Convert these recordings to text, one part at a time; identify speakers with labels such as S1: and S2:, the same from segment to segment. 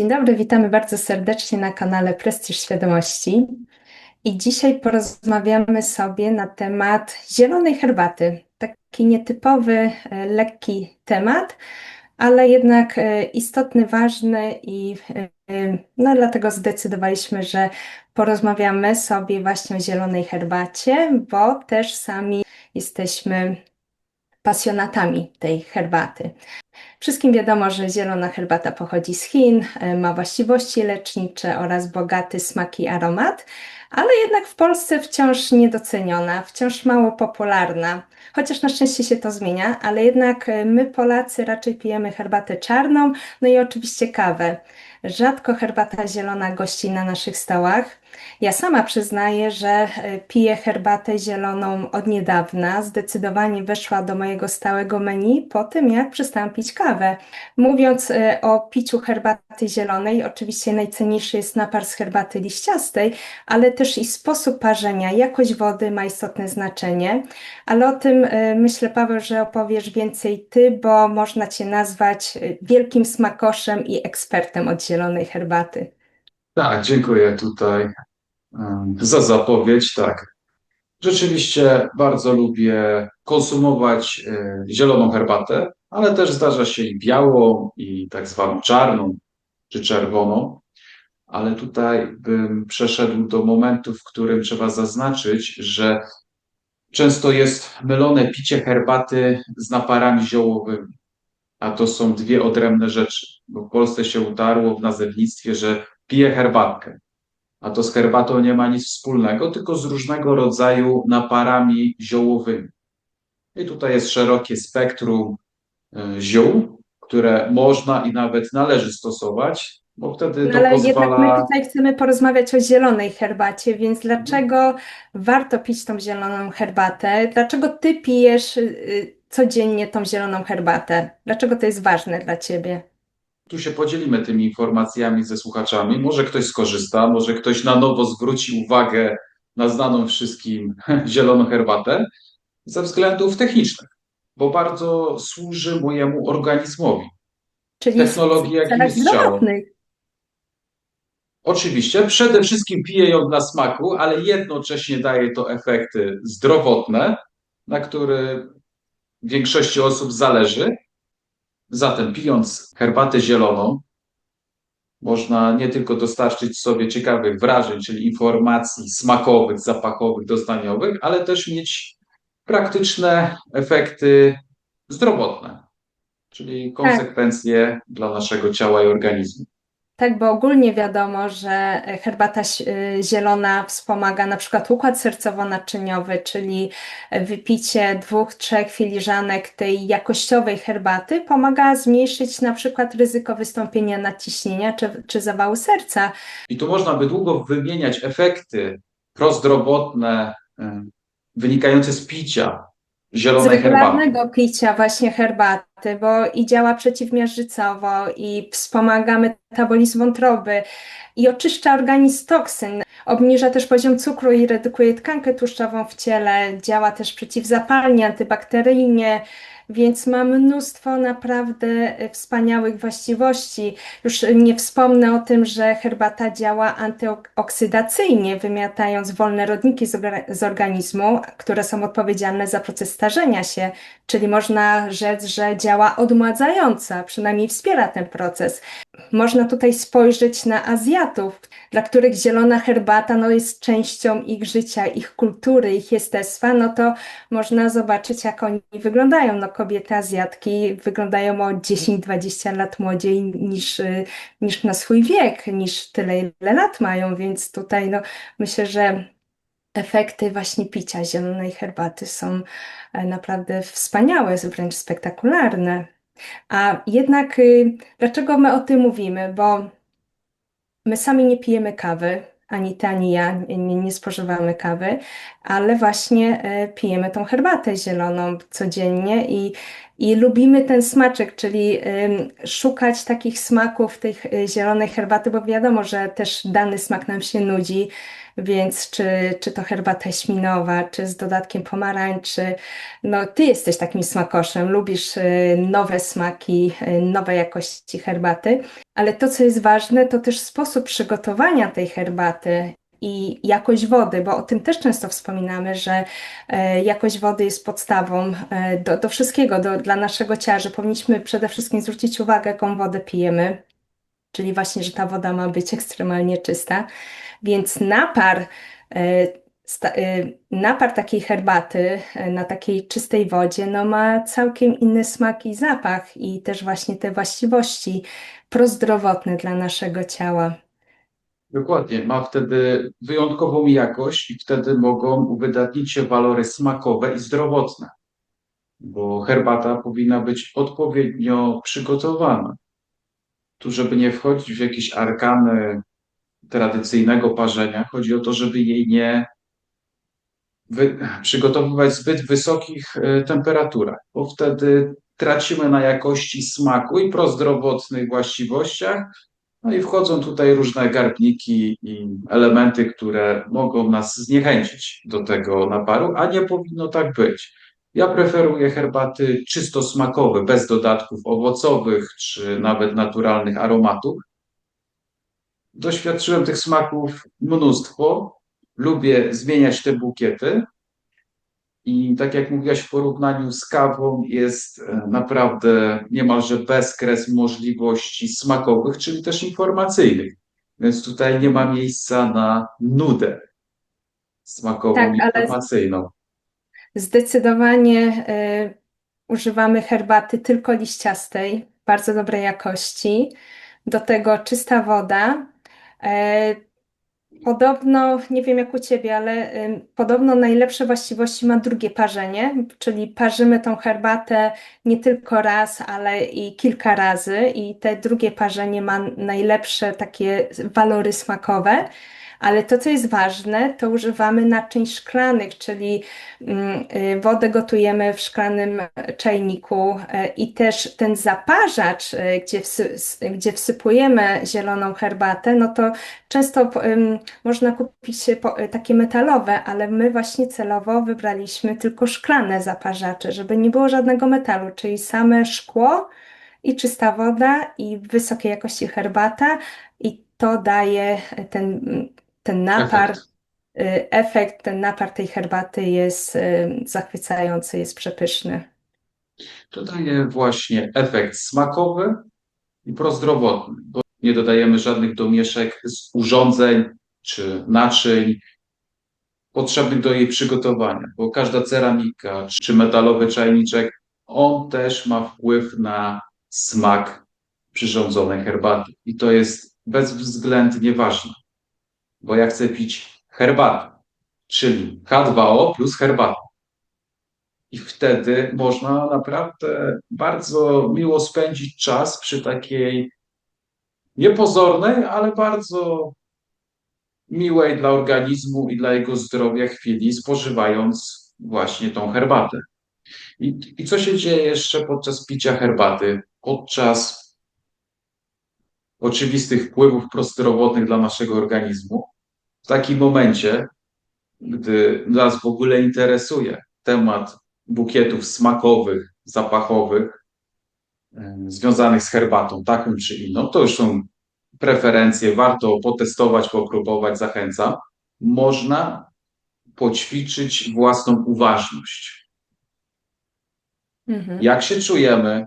S1: Dzień dobry, witamy bardzo serdecznie na kanale Prestiż Świadomości. I dzisiaj porozmawiamy sobie na temat zielonej herbaty. Taki nietypowy, e, lekki temat, ale jednak e, istotny, ważny i e, no, dlatego zdecydowaliśmy, że porozmawiamy sobie właśnie o zielonej herbacie, bo też sami jesteśmy pasjonatami tej herbaty. Wszystkim wiadomo, że zielona herbata pochodzi z Chin, e, ma właściwości lecznicze oraz bogaty smak i aromat, ale jednak w Polsce wciąż niedoceniona, wciąż mało popularna. Chociaż na szczęście się to zmienia, ale jednak e, my Polacy raczej pijemy herbatę czarną, no i oczywiście kawę. Rzadko herbata zielona gości na naszych stołach. Ja sama przyznaję, że e, piję herbatę zieloną od niedawna. Zdecydowanie weszła do mojego stałego menu po tym, jak przestałam pić kawę. Mówiąc e, o piciu herbaty zielonej, oczywiście najcenniejszy jest napar z herbaty liściastej, ale też i sposób parzenia, jakość wody ma istotne znaczenie. Ale o tym e, myślę, Paweł, że opowiesz więcej ty, bo można cię nazwać wielkim smakoszem i ekspertem od zielonej herbaty.
S2: Tak, dziękuję tutaj za zapowiedź. Tak, rzeczywiście bardzo lubię konsumować e, zieloną herbatę, ale też zdarza się i białą, i tak zwaną czarną czy czerwoną. Ale tutaj bym przeszedł do momentu, w którym trzeba zaznaczyć, że często jest mylone picie herbaty z naparami ziołowymi. A to są dwie odrębne rzeczy, bo w Polsce się utarło w nazewnictwie, że pije herbatkę. A to z herbatą nie ma nic wspólnego, tylko z różnego rodzaju naparami ziołowymi. I tutaj jest szerokie spektrum e, ziół, które można i nawet należy stosować, bo wtedy
S1: No
S2: to
S1: ale jednak my
S2: pozwala.
S1: tutaj chcemy porozmawiać o zielonej herbacie, więc dlaczego warto pić tą zieloną herbatę? Dlaczego ty pijesz y, codziennie tą zieloną herbatę? Dlaczego to jest ważne dla ciebie?
S2: Tu się podzielimy tymi informacjami ze słuchaczami. Może ktoś skorzysta, może ktoś na nowo zwróci uwagę na znaną wszystkim zieloną herbatę ze względów technicznych, bo bardzo służy mojemu organizmowi.
S1: Czyli
S2: Technologii, jakim jest ciało. Oczywiście, przede wszystkim piję ją dla smaku, ale jednocześnie daje to efekty zdrowotne, na które większości osób zależy. Zatem, pijąc herbatę zieloną, można nie tylko dostarczyć sobie ciekawych wrażeń, czyli informacji smakowych, zapachowych, doznaniowych, ale też mieć praktyczne efekty zdrowotne, czyli konsekwencje dla naszego ciała i organizmu.
S1: Tak, bo ogólnie wiadomo, że herbata ś- y, zielona wspomaga na przykład układ sercowo-naczyniowy, czyli wypicie dwóch, trzech filiżanek tej jakościowej herbaty pomaga zmniejszyć na przykład ryzyko wystąpienia nadciśnienia czy, czy zawału serca.
S2: I tu można by długo wymieniać efekty prozdrowotne wynikające z picia
S1: Z
S2: zielonej herbaty.
S1: regularnego picia właśnie herbaty, bo i działa przeciwmiażdżycowo, i wspomaga metabolizm wątroby, i oczyszcza organizm z toksyn. Obniża też poziom cukru i redukuje tkankę tłuszczową w ciele. Działa też przeciwzapalnie, antybakteryjnie, więc ma mnóstwo naprawdę e, wspaniałych właściwości. Już nie wspomnę o tym, że herbata działa antyoksydacyjnie, wymiatając wolne rodniki z, orga- z organizmu, które są odpowiedzialne za proces starzenia się, czyli można rzec, że działa odmładzająco, a przynajmniej wspiera ten proces. Można tutaj spojrzeć na Azjatów, dla których zielona herbata no, jest częścią ich życia, ich kultury, ich jestestwa, no to można zobaczyć, jak oni wyglądają. No, kobiety Azjatki wyglądają o 10-20 lat młodziej niż, y, niż na swój wiek, niż tyle, ile lat mają, więc tutaj no, myślę, że efekty właśnie picia zielonej herbaty są e, naprawdę wspaniałe, wręcz spektakularne. A jednak y, dlaczego my o tym mówimy? Bo my sami nie pijemy kawy, ani ty, ani ja nie, nie spożywamy kawy, ale właśnie e, pijemy tą herbatę zieloną codziennie i, i lubimy ten smaczek, czyli szukać takich smaków tych y, zielonej herbaty, bo wiadomo, że też dany smak nam się nudzi. Więc czy, czy to herbata jaśminowa, czy z dodatkiem pomarańczy, no ty jesteś takim smakoszem, lubisz y, nowe smaki, y, nowe jakości herbaty, ale to, co jest ważne, to też sposób przygotowania tej herbaty i jakość wody, bo o tym też często wspominamy, że e, jakość wody jest podstawą e, do, do wszystkiego, do, dla naszego ciała, że powinniśmy przede wszystkim zwrócić uwagę, jaką wodę pijemy, czyli właśnie, że ta woda ma być ekstremalnie czysta. Więc napar, e, e, napar takiej herbaty e, na takiej czystej wodzie no, ma całkiem inny smak i zapach i też właśnie te właściwości prozdrowotne dla naszego ciała.
S2: Dokładnie, ma wtedy wyjątkową jakość i wtedy mogą uwydatnić się walory smakowe i zdrowotne, bo herbata powinna być odpowiednio przygotowana. Tu, żeby nie wchodzić w jakieś arkany tradycyjnego parzenia, chodzi o to, żeby jej nie wy, przygotowywać w zbyt wysokich e, temperaturach, bo wtedy tracimy na jakości smaku i prozdrowotnych właściwościach, no i wchodzą tutaj różne garbniki i elementy, które mogą nas zniechęcić do tego naparu, a nie powinno tak być. Ja preferuję herbaty czysto smakowe, bez dodatków owocowych czy nawet naturalnych aromatów. Doświadczyłem tych smaków mnóstwo. Lubię zmieniać te bukiety. I tak jak mówiłaś, w porównaniu z kawą jest e, naprawdę niemalże bezkres możliwości smakowych, czyli też informacyjnych. Więc tutaj nie ma miejsca na nudę smakową
S1: Tak,
S2: informacyjną.
S1: Zdecydowanie e, używamy herbaty tylko liściastej, bardzo dobrej jakości. Do tego czysta woda. E, Podobno, nie wiem jak u Ciebie, ale podobno najlepsze właściwości ma drugie parzenie, czyli parzymy tą herbatę nie tylko raz, ale i kilka razy i te drugie parzenie ma najlepsze takie walory smakowe. Ale to, co jest ważne, to używamy naczyń szklanych, czyli mm, y, wodę gotujemy w szklanym czajniku y, i też ten zaparzacz, y, gdzie, gdzie wsypujemy zieloną herbatę, no to często można kupić takie metalowe, ale my właśnie celowo wybraliśmy tylko szklane zaparzacze, żeby nie było żadnego metalu, czyli same szkło i czysta woda i wysokiej jakości herbata i to daje ten, ten napar,
S2: Efekt.
S1: y, efekt, ten napar tej herbaty jest y, zachwycający, jest przepyszny.
S2: To daje właśnie efekt smakowy i prozdrowotny, bo nie dodajemy żadnych domieszek z urządzeń czy naczyń potrzebnych do jej przygotowania, bo każda ceramika czy metalowy czajniczek, on też ma wpływ na smak przyrządzonej herbaty. I to jest bezwzględnie ważne, bo ja chcę pić herbatę, czyli H2O plus herbata. I wtedy można naprawdę bardzo miło spędzić czas przy takiej niepozornej, ale bardzo miłej dla organizmu i dla jego zdrowia chwili, spożywając właśnie tą herbatę. I, I co się dzieje jeszcze podczas picia herbaty? Podczas oczywistych wpływów prozdrowotnych dla naszego organizmu. W takim momencie, gdy nas w ogóle interesuje temat bukietów smakowych, zapachowych, związanych z herbatą, taką czy inną, to już są preferencje, warto potestować, popróbować, zachęcam. Można poćwiczyć własną uważność.
S1: Mhm.
S2: Jak się czujemy,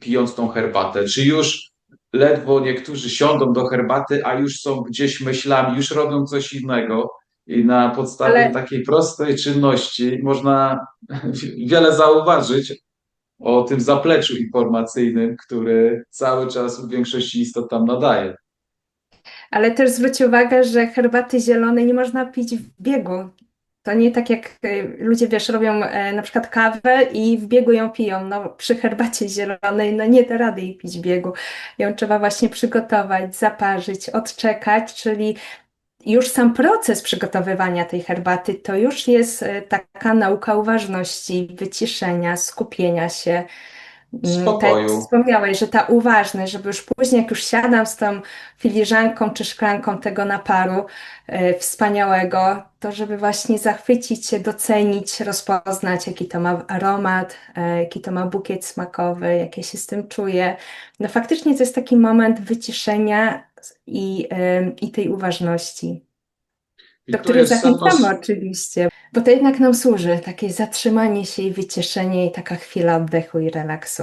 S2: pijąc tą herbatę? Czy już ledwo niektórzy siądą do herbaty, a już są gdzieś myślami, już robią coś innego? I na podstawie
S1: Ale
S2: takiej prostej czynności można wiele zauważyć o tym zapleczu informacyjnym, który cały czas u większości istot tam nadaje.
S1: Ale też zwróć uwagę, że herbaty zielonej nie można pić w biegu. To nie tak jak e, ludzie, wiesz, robią e, na przykład kawę i w biegu ją piją. No, przy herbacie zielonej, no nie da rady jej pić w biegu. Ją trzeba właśnie przygotować, zaparzyć, odczekać, czyli już sam proces przygotowywania tej herbaty to już jest e, taka nauka uważności, wyciszenia, skupienia się. Mm, Tak
S2: Spokoju.
S1: wspomniałeś, że ta uważność, żeby już później, jak już siadam z tą filiżanką czy szklanką tego naparu e, wspaniałego, to żeby właśnie zachwycić się, docenić, rozpoznać, jaki to ma aromat, e, jaki to ma bukiet smakowy, jak ja się z tym czuję. No faktycznie to jest taki moment wyciszenia i, e, i tej uważności,
S2: I
S1: do której zachęcamy oczywiście, bo to jednak nam służy, takie zatrzymanie się i wyciszenie i taka chwila oddechu i relaksu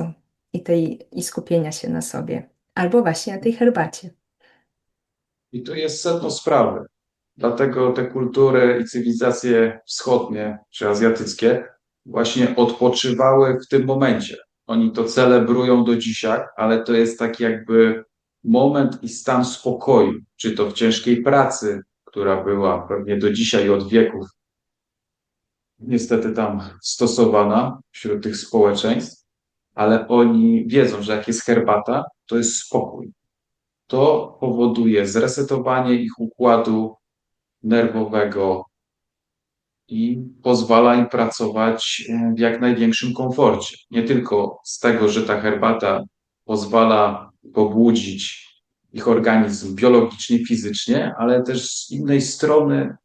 S1: i, tej, i skupienia się na sobie. Albo właśnie na tej herbacie.
S2: i tu jest sedno sprawy. Dlatego te kultury i cywilizacje wschodnie czy azjatyckie właśnie odpoczywały w tym momencie. Oni to celebrują do dzisiaj, ale to jest taki jakby moment i stan spokoju, czy to w ciężkiej pracy, która była pewnie do dzisiaj od wieków niestety tam stosowana wśród tych społeczeństw, ale oni wiedzą, że jak jest herbata, to jest spokój. To powoduje zresetowanie ich układu nerwowego i pozwala im pracować e, w jak największym komforcie. Nie tylko z tego, że ta herbata pozwala pobudzić ich organizm biologicznie, fizycznie, ale też z innej strony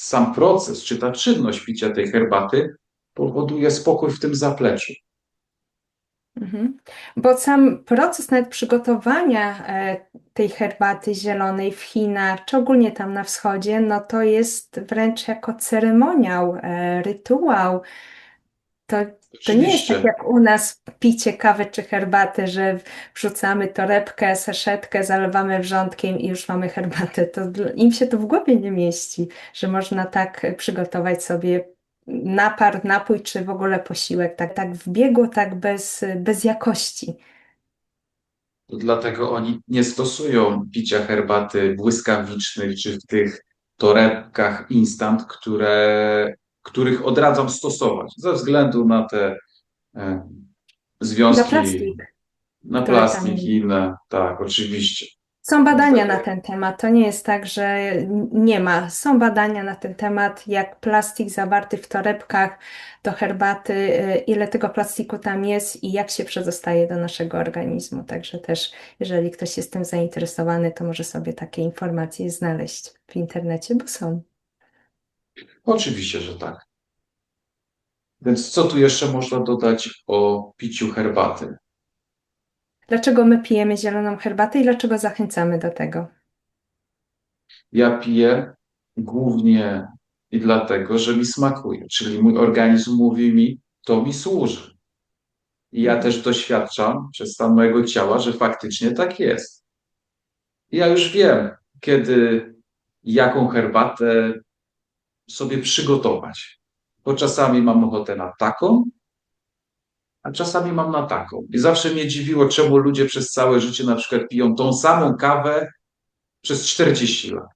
S2: sam proces, czy ta czynność picia tej herbaty powoduje spokój w tym zapleczu.
S1: Mhm. Bo sam proces nawet przygotowania e, tej herbaty zielonej w Chinach, czy ogólnie tam na wschodzie, no to jest wręcz jako ceremoniał, e, rytuał. To, to nie jest tak jak u nas picie kawy czy herbaty, że wrzucamy torebkę, saszetkę, zalewamy wrzątkiem i już mamy herbatę. To im się to w głowie nie mieści, że można tak przygotować sobie napar, napój czy w ogóle posiłek, tak, tak w biegu, tak bez, bez jakości.
S2: to dlatego oni nie stosują picia herbaty błyskawicznych, czy w tych torebkach instant, które, których odradzam stosować, ze względu na te e,
S1: Na
S2: związki,
S1: plastik,
S2: na
S1: które tam
S2: plastik i inne. Tak, oczywiście.
S1: Są badania na ten temat. To nie jest tak, że nie ma. Są badania na ten temat, jak plastik zawarty w torebkach do herbaty, y, ile tego plastiku tam jest i jak się przedostaje do naszego organizmu. Także też, jeżeli ktoś jest tym zainteresowany, to może sobie takie informacje znaleźć w internecie, bo są.
S2: Oczywiście, że tak. Więc co tu jeszcze można dodać o piciu herbaty?
S1: Dlaczego my pijemy zieloną herbatę i dlaczego zachęcamy do tego?
S2: Ja piję głównie i dlatego, że mi smakuje, czyli mój organizm mówi mi, to mi służy. I ja
S1: Mhm.
S2: też doświadczam przez stan mojego ciała, że faktycznie tak jest. I ja już wiem, kiedy jaką herbatę sobie przygotować. Bo czasami mam ochotę na taką, a czasami mam na taką. I zawsze mnie dziwiło, czemu ludzie przez całe życie na przykład piją tą samą kawę przez 40 lat.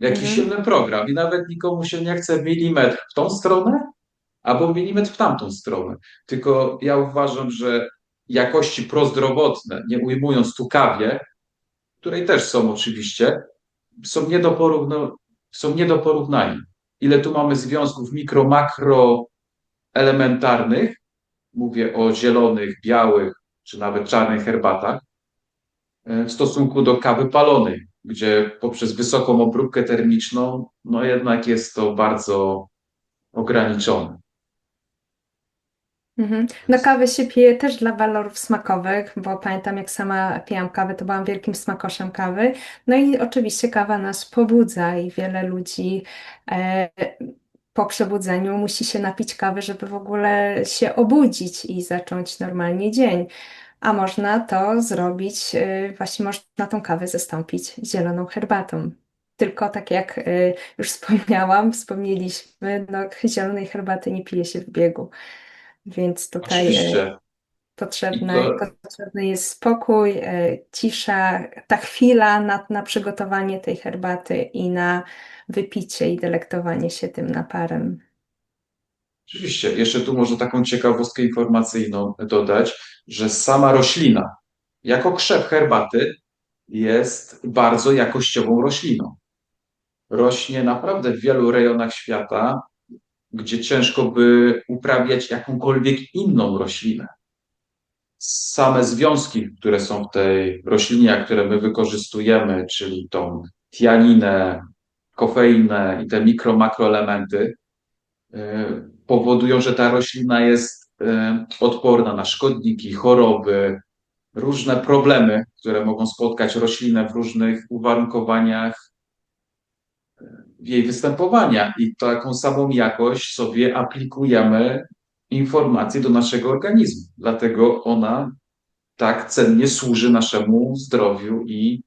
S2: Jaki
S1: Mhm.
S2: silny program. I nawet nikomu się nie chce milimetr w tą stronę, albo milimetr w tamtą stronę. Tylko ja uważam, że jakości prozdrowotne, nie ujmując tu kawie, której też są oczywiście, są nie do, porówno, są nie do porównania. Ile tu mamy związków mikro, makro elementarnych, mówię o zielonych, białych, czy nawet czarnych herbatach, e, w stosunku do kawy palonej, gdzie poprzez wysoką obróbkę termiczną, no jednak jest to bardzo ograniczone.
S1: Mhm. No kawę się pije też dla walorów smakowych, bo pamiętam jak sama pijam kawę, to byłam wielkim smakoszem kawy. No i oczywiście kawa nas pobudza i wiele ludzi e, po przebudzeniu musi się napić kawy, żeby w ogóle się obudzić i zacząć normalnie dzień. A można to zrobić, e, właśnie można tą kawę zastąpić zieloną herbatą. Tylko tak jak e, już wspomniałam, wspomnieliśmy, no zielonej herbaty nie pije się w biegu. Więc tutaj e,
S2: Oczywiście.
S1: Potrzebny,
S2: to,
S1: potrzebny jest spokój, e, cisza, ta chwila na, na przygotowanie tej herbaty i na wypicie i delektowanie się tym naparem.
S2: oczywiście, jeszcze tu może taką ciekawostkę informacyjną dodać, że sama roślina, jako krzew herbaty, jest bardzo jakościową rośliną. Rośnie naprawdę w wielu rejonach świata, gdzie ciężko by uprawiać jakąkolwiek inną roślinę. same związki, które są w tej roślinie, które my wykorzystujemy, czyli tą tianinę, kofeinę i te mikro, makroelementy, y, powodują, że ta roślina jest y, odporna na szkodniki, choroby, różne problemy, które mogą spotkać roślinę w różnych uwarunkowaniach jej występowania. I taką samą jakość sobie aplikujemy informacje do naszego organizmu. Dlatego ona tak cennie służy naszemu zdrowiu i,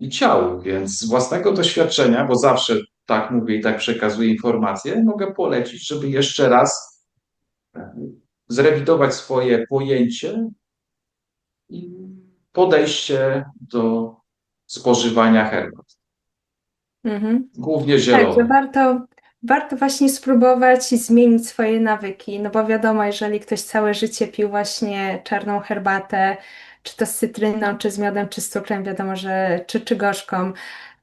S2: i ciału. Więc z własnego doświadczenia, bo zawsze tak mówię i tak przekazuję informacje, mogę polecić, żeby jeszcze raz zrewidować swoje pojęcie i podejście do spożywania herbat.
S1: Mhm.
S2: Głównie
S1: Tak, że warto, warto właśnie spróbować i zmienić swoje nawyki, no bo wiadomo, jeżeli ktoś całe życie pił właśnie czarną herbatę, czy to z cytryną, czy z miodem, czy z cukrem, wiadomo, że czy, czy gorzką,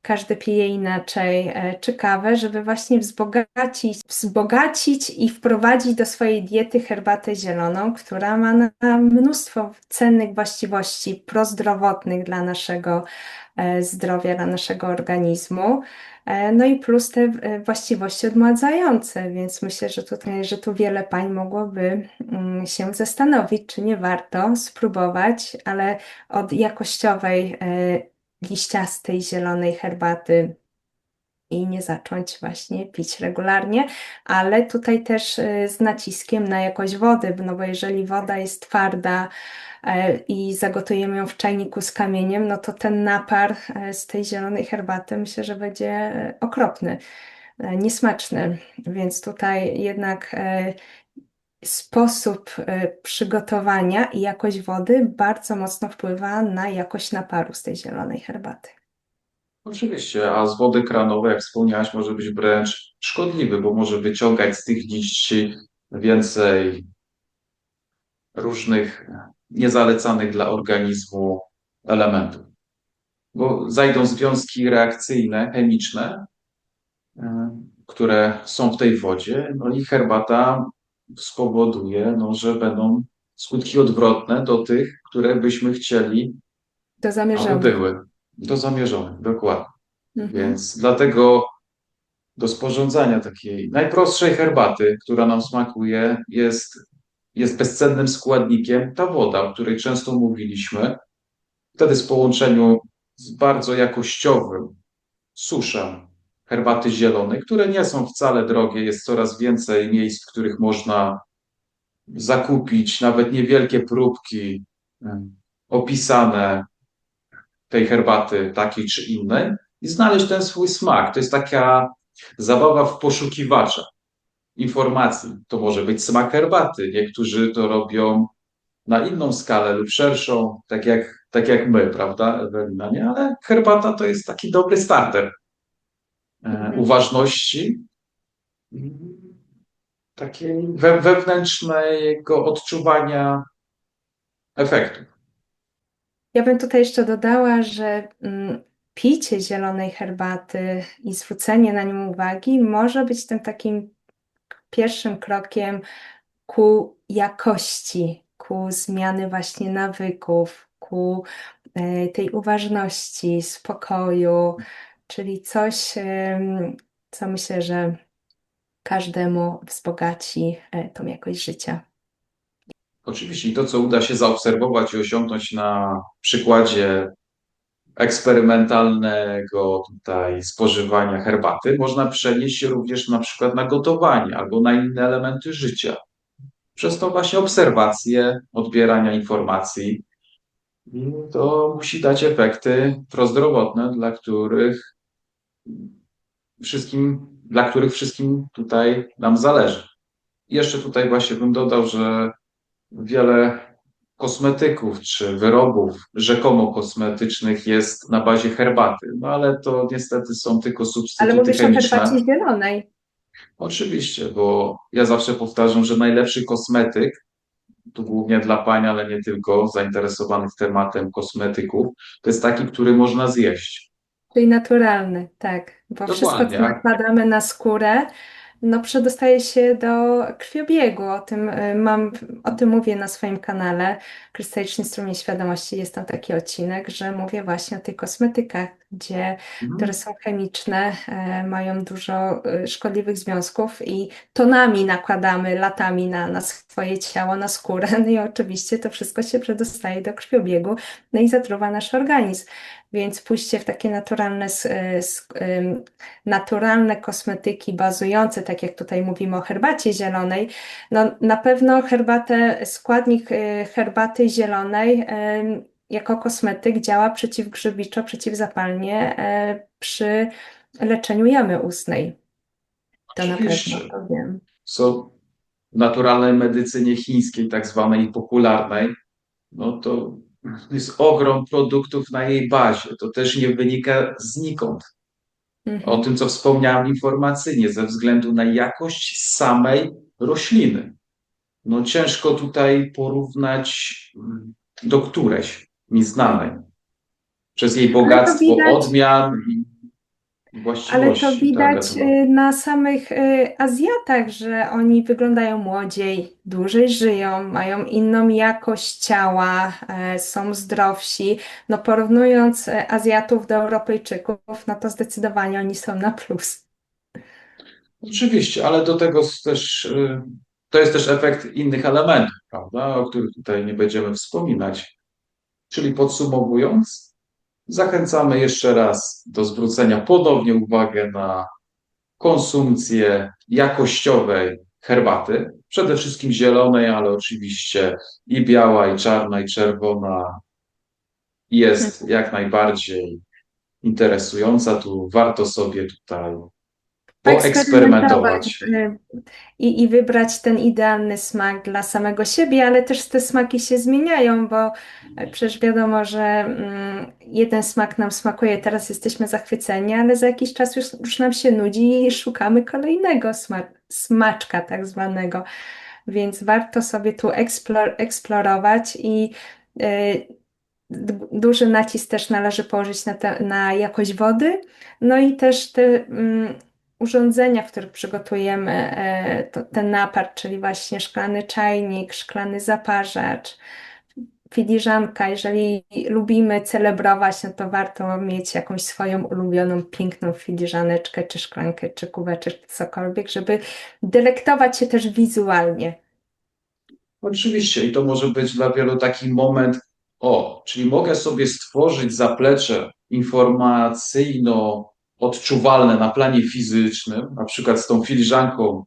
S1: każdy pije inaczej, e, czy kawę, żeby właśnie wzbogacić, wzbogacić i wprowadzić do swojej diety herbatę zieloną, która ma mnóstwo cennych właściwości prozdrowotnych dla naszego e, zdrowia, dla naszego organizmu. E, No i plus te właściwości odmładzające, więc myślę, że tutaj, że tu wiele pań mogłoby mm, się zastanowić, czy nie warto spróbować, ale od jakościowej, liściastej, zielonej herbaty i nie zacząć właśnie pić regularnie, ale tutaj też e, z naciskiem na jakość wody, no bo jeżeli woda jest twarda e, i zagotujemy ją w czajniku z kamieniem, no to ten napar e, z tej zielonej herbaty myślę, że będzie e, okropny, niesmaczny, więc tutaj jednak sposób e, przygotowania i jakość wody bardzo mocno wpływa na jakość naparu z tej zielonej herbaty.
S2: Oczywiście, a z wody kranowej, jak wspomniałaś, może być wręcz szkodliwy, bo może wyciągać z tych liści więcej różnych niezalecanych dla organizmu elementów. Bo zajdą związki reakcyjne, chemiczne, e, które są w tej wodzie, no i herbata spowoduje, no, że będą skutki odwrotne do tych, które byśmy chcieli,
S1: To
S2: aby były. Do zamierzonych, dokładnie.
S1: Mhm.
S2: Więc dlatego do sporządzania takiej najprostszej herbaty, która nam smakuje, jest, jest bezcennym składnikiem ta woda, o której często mówiliśmy. Wtedy w połączeniu z bardzo jakościowym suszem herbaty zielonej, które nie są wcale drogie, jest coraz więcej miejsc, w których można zakupić nawet niewielkie próbki opisane tej herbaty takiej czy innej i znaleźć ten swój smak. To jest taka zabawa w poszukiwacza informacji. To może być smak herbaty. Niektórzy to robią na inną skalę lub szerszą, tak jak, tak jak my, prawda, Ewelina, nie? Ale herbata to jest taki dobry starter. Uważności, i takiej we, wewnętrznego odczuwania efektów.
S1: Ja bym tutaj jeszcze dodała, że mm, picie zielonej herbaty i zwrócenie na nią uwagi może być tym takim pierwszym krokiem ku jakości, ku zmiany właśnie nawyków, ku e, tej uważności, spokoju, czyli coś, co myślę, że każdemu wzbogaci e, tą jakość życia.
S2: Oczywiście i to, co uda się zaobserwować i osiągnąć na przykładzie eksperymentalnego tutaj spożywania herbaty, można przenieść również na przykład na gotowanie albo na inne elementy życia. Przez to właśnie obserwacje, odbierania informacji. To musi dać efekty prozdrowotne, dla których wszystkim, dla których wszystkim tutaj nam zależy. I Jeszcze tutaj właśnie bym dodał, że wiele kosmetyków czy wyrobów rzekomo kosmetycznych jest na bazie herbaty, no ale to niestety są tylko
S1: Ale
S2: substytuty
S1: mówisz o
S2: chemiczne.
S1: herbacie zielonej.
S2: Oczywiście, bo ja zawsze powtarzam, że najlepszy kosmetyk, tu głównie dla pań, ale nie tylko zainteresowanych tematem kosmetyków, to jest taki, który można zjeść.
S1: Czyli naturalny, tak. Bo wszystko,
S2: Dokładnie,
S1: co
S2: a-
S1: nakładamy na skórę, no, przedostaje się do krwiobiegu. O tym y, mam, o tym mówię na swoim kanale Krystaliczny Strumień Świadomości. Jest tam taki odcinek, że mówię właśnie o tych kosmetykach, gdzie,
S2: Mhm.
S1: które są chemiczne, e, mają dużo y, szkodliwych związków i tonami nakładamy latami na, na swoje ciało, na skórę. No i oczywiście to wszystko się przedostaje do krwiobiegu, no i zatruwa nasz organizm. Więc pójście w takie naturalne, ym, naturalne kosmetyki bazujące, tak jak tutaj mówimy o herbacie zielonej, no na pewno herbatę, składnik herbaty zielonej jako kosmetyk działa przeciwgrzybiczo, przeciwzapalnie y, przy leczeniu jamy ustnej. To na
S2: Oczywiście.
S1: pewno to wiem.
S2: są w naturalnej medycynie chińskiej, tak zwanej popularnej, no to jest ogrom produktów na jej bazie. To też nie wynika znikąd. O
S1: Mhm.
S2: tym, co wspomniałem informacyjnie, ze względu na jakość samej rośliny. No ciężko tutaj porównać mm, do którejś mi znanej. Przez jej bogactwo
S1: widać-
S2: odmian i
S1: Ale
S2: właściwości.
S1: to
S2: tak,
S1: widać y, na samych y, Azjatach, że oni wyglądają młodziej, dłużej żyją, mają inną jakość ciała, e, są zdrowsi. No porównując e, Azjatów do Europejczyków, no to zdecydowanie oni są na plus.
S2: Oczywiście, ale do tego też, y, to jest też efekt innych elementów, prawda, o których tutaj nie będziemy wspominać. Czyli podsumowując, zachęcamy jeszcze raz do zwrócenia ponownie uwagi na konsumpcję jakościowej herbaty, przede wszystkim zielonej, ale oczywiście i biała, i czarna, i czerwona jest jak najbardziej interesująca. Tu warto sobie tutaj poeksperymentować.
S1: y, i, i wybrać ten idealny smak dla samego siebie, ale też te smaki się zmieniają, bo e, przecież wiadomo, że mm, jeden smak nam smakuje, teraz jesteśmy zachwyceni, ale za jakiś czas już, już nam się nudzi i szukamy kolejnego sma- smaczka tak zwanego. Więc warto sobie tu eksplor- eksplorować i y, d- duży nacisk też należy położyć na, te, na jakość wody, no i też te mm, urządzenia, w których przygotujemy e, ten napar, czyli właśnie szklany czajnik, szklany zaparzacz, filiżanka. Jeżeli lubimy celebrować, no to warto mieć jakąś swoją ulubioną, piękną filiżaneczkę, czy szklankę, czy kubeczek, cokolwiek, żeby delektować się też wizualnie.
S2: Oczywiście, i to może być dla wielu taki moment, o, czyli mogę sobie stworzyć zaplecze informacyjno-odczuwalne na planie fizycznym, na przykład z tą filiżanką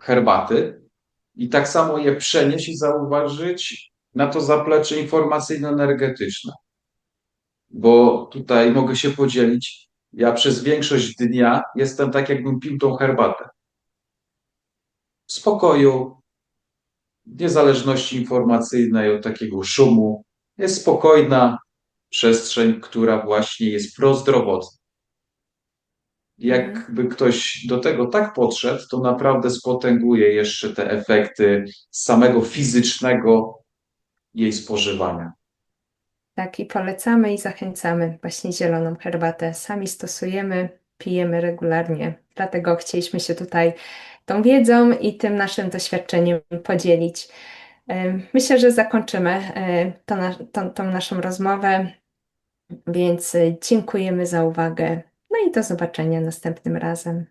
S2: herbaty, i tak samo je przenieść i zauważyć na to zaplecze informacyjno-energetyczne. Bo tutaj mogę się podzielić, ja przez większość dnia jestem tak, jakbym pił tą herbatę. W spokoju, niezależności informacyjnej od takiego szumu. Jest spokojna przestrzeń, która właśnie jest prozdrowotna. Jakby ktoś do tego tak podszedł, to naprawdę spotęguje jeszcze te efekty samego fizycznego jej spożywania.
S1: Tak, i polecamy i zachęcamy właśnie zieloną herbatę. Sami stosujemy, pijemy regularnie. Dlatego chcieliśmy się tutaj tą wiedzą i tym naszym doświadczeniem podzielić. Myślę, że zakończymy e, to tą naszą rozmowę, więc e, dziękujemy za uwagę. No i do zobaczenia następnym razem.